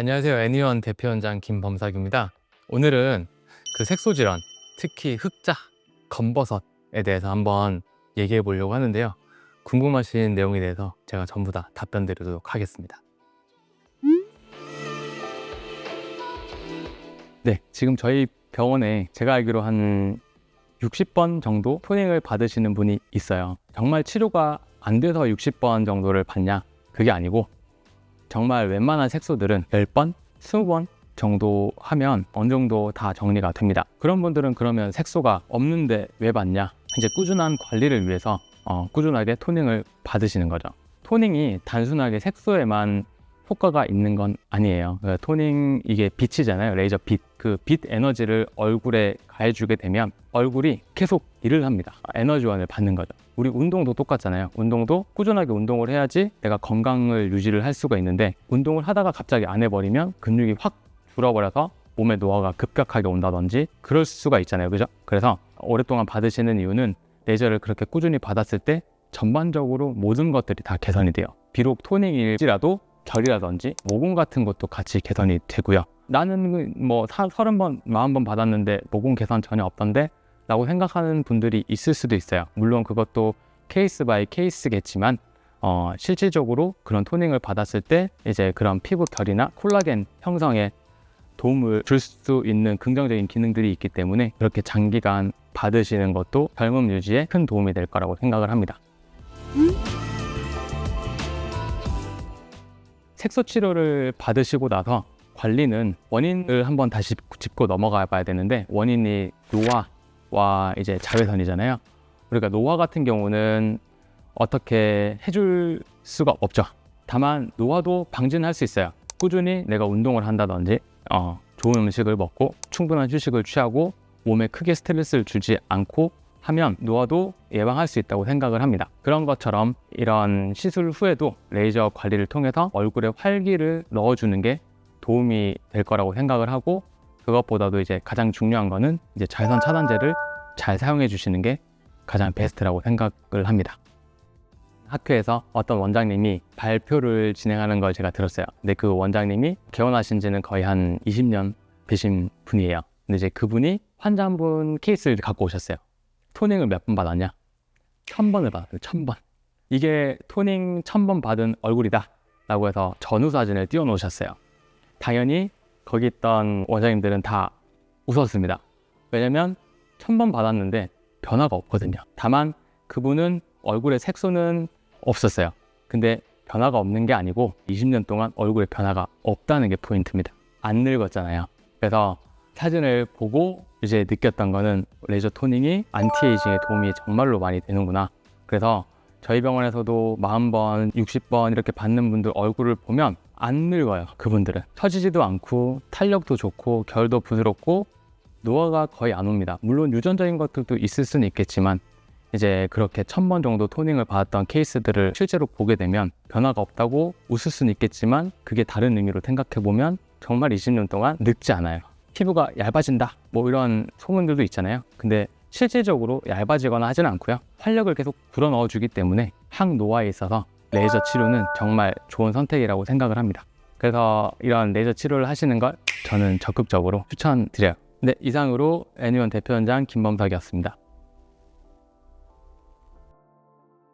안녕하세요. 애니원 대표원장 김범석입니다. 오늘은 그 색소 질환, 특히 흑자, 검버섯에 대해서 한번 얘기해 보려고 하는데요. 궁금하신 내용에 대해서 제가 전부 다 답변 드리도록 하겠습니다. 네, 지금 저희 병원에 제가 알기로 한 60번 정도 토닝을 받으시는 분이 있어요. 정말 치료가 안 돼서 60번 정도를 받냐? 그게 아니고 정말 웬만한 색소들은 10번, 20번 정도 하면 어느 정도 다 정리가 됩니다. 그런 분들은 그러면 색소가 없는데 왜 받냐? 이제 꾸준한 관리를 위해서 어, 꾸준하게 토닝을 받으시는 거죠. 토닝이 단순하게 색소에만 효과가 있는 건 아니에요. 그 토닝 이게 빛이잖아요. 레이저 빛. 그 빛 에너지를 얼굴에 가해주게 되면 얼굴이 계속 일을 합니다. 에너지원을 받는 거죠. 우리 운동도 똑같잖아요. 운동도 꾸준하게 운동을 해야지 내가 건강을 유지를 할 수가 있는데 운동을 하다가 갑자기 안 해버리면 근육이 확 줄어버려서 몸에 노화가 급격하게 온다든지 그럴 수가 있잖아요. 그죠? 그래서 오랫동안 받으시는 이유는 레이저를 그렇게 꾸준히 받았을 때 전반적으로 모든 것들이 다 개선이 돼요. 비록 토닝일지라도 결이라든지 모공 같은 것도 같이 개선이 되고요. 나는 뭐 사- 서른 번, 마흔 번 받았는데 모공 개선 전혀 없던데 라고 생각하는 분들이 있을 수도 있어요. 물론 그것도 케이스 바이 케이스겠지만 어, 실질적으로 그런 토닝을 받았을 때 이제 그런 피부 결이나 콜라겐 형성에 도움을 줄 수 있는 긍정적인 기능들이 있기 때문에 그렇게 장기간 받으시는 것도 젊음 유지에 큰 도움이 될 거라고 생각을 합니다. 색소 치료를 받으시고 나서 관리는 원인을 한번 다시 짚고 넘어가 봐야 되는데 원인이 노화와 이제 자외선이잖아요. 그러니까 노화 같은 경우는 어떻게 해줄 수가 없죠. 다만 노화도 방지는 할 수 있어요. 꾸준히 내가 운동을 한다든지 어, 좋은 음식을 먹고 충분한 휴식을 취하고 몸에 크게 스트레스를 주지 않고 하면 노화도 예방할 수 있다고 생각을 합니다. 그런 것처럼 이런 시술 후에도 레이저 관리를 통해서 얼굴에 활기를 넣어주는 게 도움이 될 거라고 생각을 하고 그것보다도 이제 가장 중요한 거는 이제 자외선 차단제를 잘 사용해 주시는 게 가장 베스트라고 생각을 합니다. 학교에서 어떤 원장님이 발표를 진행하는 걸 제가 들었어요. 근데 그 원장님이 개원하신 지는 거의 한 20년 되신 분이에요. 근데 이제 그분이 환자 한분 케이스를 갖고 오셨어요. 토닝을 몇 번 받았냐? 천 번을 받았어요. 천 번. 이게 토닝 천 번 받은 얼굴이다. 라고 해서 전후 사진을 띄워 놓으셨어요. 당연히 거기 있던 원장님들은 다 웃었습니다. 왜냐면 천 번 받았는데 변화가 없거든요. 다만 그분은 얼굴에 색소는 없었어요. 근데 변화가 없는 게 아니고 20년 동안 얼굴에 변화가 없다는 게 포인트입니다. 안 늙었잖아요. 그래서 사진을 보고 이제 느꼈던 거는 레이저 토닝이 안티에이징에 도움이 정말로 많이 되는구나. 그래서 저희 병원에서도 40번, 60번 이렇게 받는 분들 얼굴을 보면 안 늙어요. 그분들은. 처지지도 않고 탄력도 좋고 결도 부드럽고 노화가 거의 안 옵니다. 물론 유전적인 것들도 있을 수는 있겠지만 이제 그렇게 천 번 정도 토닝을 받았던 케이스들을 실제로 보게 되면 변화가 없다고 웃을 수는 있겠지만 그게 다른 의미로 생각해 보면 정말 20년 동안 늙지 않아요. 피부가 얇아진다 뭐 이런 소문들도 있잖아요. 근데 실질적으로 얇아지거나 하지는 않고요. 활력을 계속 불어넣어 주기 때문에 항노화에 있어서 레이저 치료는 정말 좋은 선택이라고 생각을 합니다. 그래서 이런 레이저 치료를 하시는 걸 저는 적극적으로 추천드려요. 네, 이상으로 애니원 대표원장 김범석이었습니다.